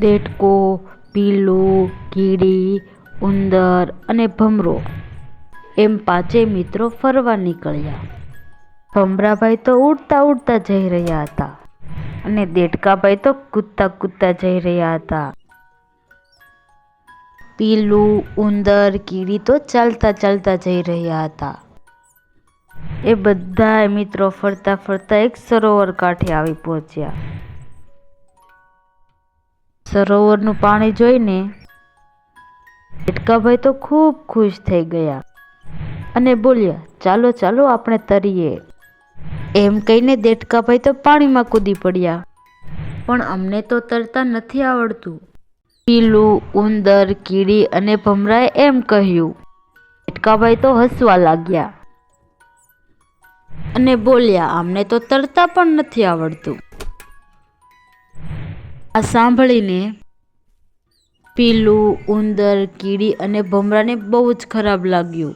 દેડકો પીલું, કીડી, ઉંદર અને ભમરો. એમ પાંચેય મિત્રો ફરવા નીકળ્યા. ભમરાભાઈ તો ઉડતા ઉડતા જઈ રહ્યા હતા અને દેડકાભાઈ તો કૂદતા કૂદતા જઈ રહ્યા હતા. પીલું, ઉંદર, કીડી તો ચાલતા ચાલતા જઈ રહ્યા હતા. એ બધા મિત્રો ફરતા ફરતા એક સરોવર કાંઠે આવી પહોંચ્યા. સરોવરનું પાણી જોઈને દેડકાભાઈ તો ખૂબ ખુશ થઈ ગયા અને બોલ્યા, ચાલો ચાલો, આપણે તરીએ. એમ કહીને દેડકાભાઈ તો પાણીમાં કૂદી પડ્યા. પણ અમને તો તરતા નથી આવડતું. પીલું, ઉંદર, કીડી અને ભમરાએ એમ કહ્યું. દેડકાભાઈ તો હસવા લાગ્યા અને બોલ્યા, અમને તો તરતા પણ નથી આવડતું. આ સાંભળીને પીલું, ઉંદર, કીડી અને ભમરાને બહુ જ ખરાબ લાગ્યું.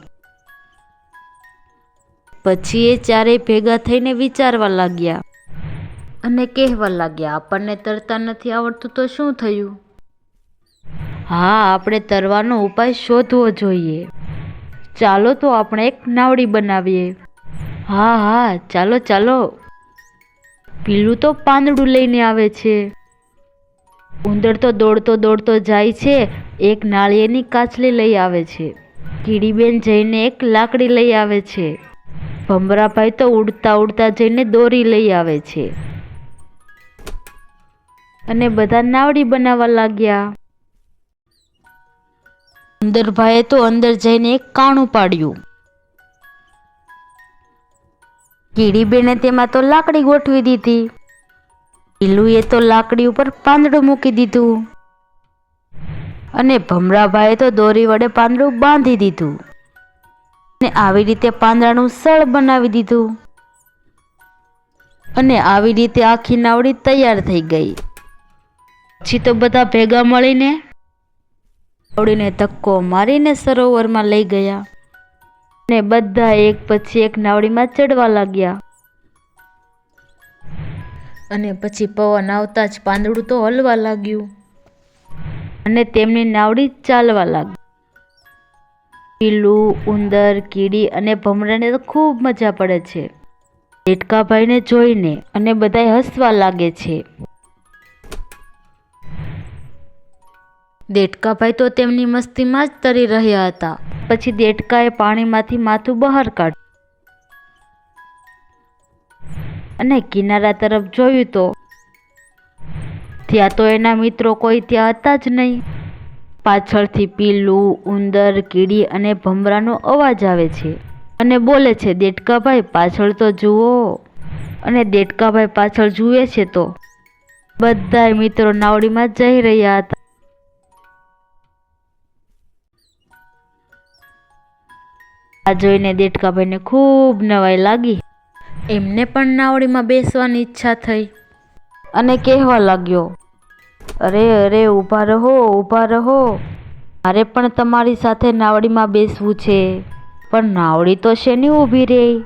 પછી એ ચારેય ભેગા થઈને વિચારવા લાગ્યા અને કહેવા લાગ્યા, આપણને તરતા નથી આવડતું તો શું થયું? હા, આપણે તરવાનો ઉપાય શોધવો જોઈએ. ચાલો તો આપણે એક નાવડી બનાવીએ. હા હા, ચાલો ચાલો. પીલું તો પાંદડું લઈને આવે છે. ઉંદર તો દોડતો દોડતો જાય છે, એક નાળિયેરની કાચલી લઈ આવે છે. કીડીબેન જઈને એક લાકડી લઈ આવે છે. ભમરાભાઈ તો ઉડતા ઉડતા જઈને દોરી લઈ આવે છે. અને બધા નાવડી બનાવવા લાગ્યા. ઉંદરભાઈએ તો અંદર જઈને એક કાણું પાડ્યું. કીડીબેને તેમાં તો લાકડી ગોઠવી દીધી. પીલુએ તો લાકડી ઉપર પાંદડું મૂકી દીધું. અને ભમરાભાઈએ તો દોરી વડે પાંદડું બાંધી દીધું. અને આવી રીતે પાંદડાનું સળ બનાવી દીધું. અને આવી રીતે આખી નાવડી તૈયાર થઈ ગઈ. પછી તો બધા ભેગા મળીને નાવડીને ધક્કો મારીને સરોવરમાં લઈ ગયા. અને બધા એક પછી એક નાવડીમાં ચડવા લાગ્યા. અને પછી પવન આવતા જ પાંદડું તો હલવા લાગ્યું. અને તેમની નાવડી ચાલવા લાગી. પીલું, ઉંદર, કીડી અને ભમરાને તો ખૂબ મજા પડે છે. દેડકાભાઈને જોઈને અને બધાય હસવા લાગે છે. દેડકાભાઈ તો તેમની મસ્તીમાં જ તરી રહ્યા હતા. પછી દેડકાએ પાણીમાંથી માથું બહાર કાઢ્યું. અને કિનારા તરફ જોયું તો ત્યાં તો એના મિત્રો કોઈ ત્યાં હતા જ નહીં. પાછળથી પીલું, ઉંદર, કીડી અને ભમરાનો અવાજ આવે છે અને બોલે છે, દેડકાભાઈ, પાછળ તો જુઓ. અને દેડકાભાઈ પાછળ જુએ છે તો બધાય મિત્રો નાવડીમાં જઈ રહ્યા હતા. આ જોઈને દેડકાભાઈને ખૂબ નવાઈ લાગી. એમને પણ નાવડીમાં બેસવાની ઈચ્છા થઈ. અને કહેવા લાગ્યો, અરે અરે, ઊભા રહો ઊભા રહો. મારે પણ તમારી સાથે નાવડીમાં બેસવું છે, પણ નાવડી તો શેની ઊભી રહી?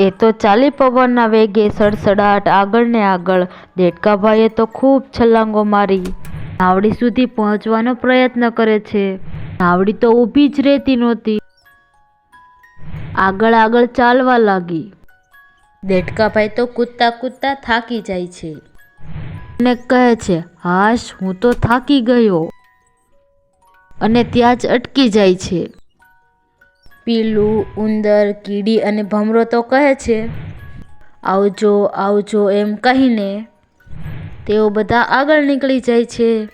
એ તો ચાલી પવનના વેગે સડસડાટ આગળ ને આગળ. દેડકાભાઈએ તો ખૂબ છલાંગો મારી. નાવડી સુધી પહોંચવાનો પ્રયત્ન કરે છે. નાવડી તો ઊભી જ રહેતી નહોતી. આગળ આગળ ચાલવા લાગી. દેડકાભાઈ તો કૂદતા કૂદતા થાકી જાય છે. અને કહે છે, હાશ, હું તો થાકી ગયો. અને ત્યાં જ અટકી જાય છે. પીલું, ઉંદર, કીડી અને ભમરો તો કહે છે, આવજો આવજો, એમ કહીને તેઓ બધા આગળ નીકળી જાય છે.